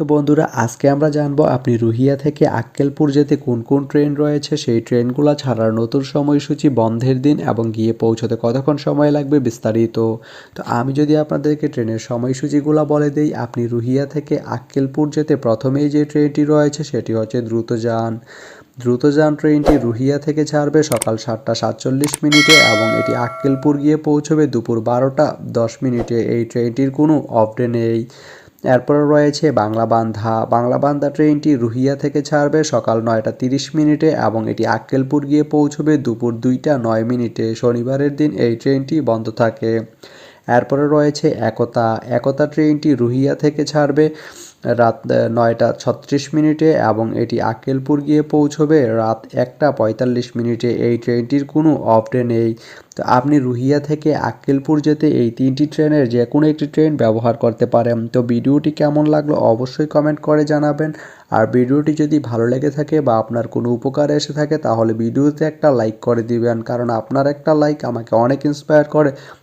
তো বন্ধুরা, আজকে আমরা জানব আপনি রুহিয়া থেকে আক্কেলপুর যেতে কোন কোন ট্রেন রয়েছে, সেই ট্রেনগুলো ছাড়ার নতুন সময়সূচি, বন্ধের দিন এবং গিয়ে পৌঁছতে কতক্ষণ সময় লাগবে বিস্তারিত। তো আমি যদি আপনাদেরকে ট্রেনের সময়সূচিগুলো বলে দিই, আপনি রুহিয়া থেকে আক্কেলপুর যেতে প্রথমেই যে ট্রেনটি রয়েছে, সেটি হচ্ছে দ্রুতযান। দ্রুতযান ট্রেনটি রুহিয়া থেকে ছাড়বে সকাল সাতটা সাতচল্লিশ মিনিটে এবং এটি আক্কেলপুর গিয়ে পৌঁছবে দুপুর বারোটা দশ মিনিটে। এই ট্রেনটির কোনো অফডে নেই। এরপরে রয়েছে বাংলা বান্ধা। বাংলা বান্ধা ট্রেনটি রুহিয়া থেকে ছাড়বে সকাল নয়টা তিরিশ মিনিটে এবং এটি আক্কেলপুর গিয়ে পৌঁছবে দুপুর দুইটা নয় মিনিটে। শনিবারের দিন এই ট্রেনটি বন্ধ থাকে। এরপরে রয়েছে একতা। একতা ট্রেনটি রুহিয়া থেকে ছাড়বে রাত নয়টা ছত্রিশ মিনিটে এবং এটি আক্কেলপুর গিয়ে পৌঁছবে। রাত একটা পঁয়তাল্লিশ মিনিটে এই ট্রেনটির কোনো অফডে নেই। তো আপনি রুহিয়া থেকে আক্কেলপুর যেতে এই তিনটি ট্রেনের যে কোনো একটি ট্রেন ব্যবহার করতে পারেন। তো ভিডিওটি কেমন লাগল অবশ্যই কমেন্ট করে জানাবেন। আর ভিডিওটি যদি ভালো লেগে থাকে বা আপনার কোনো উপকারে এসে থাকে, তাহলে ভিডিওতে একটা লাইক করে দিবেন। কারণ আপনার একটা লাইক আমাকে অনেক ইন্সপায়ার করে।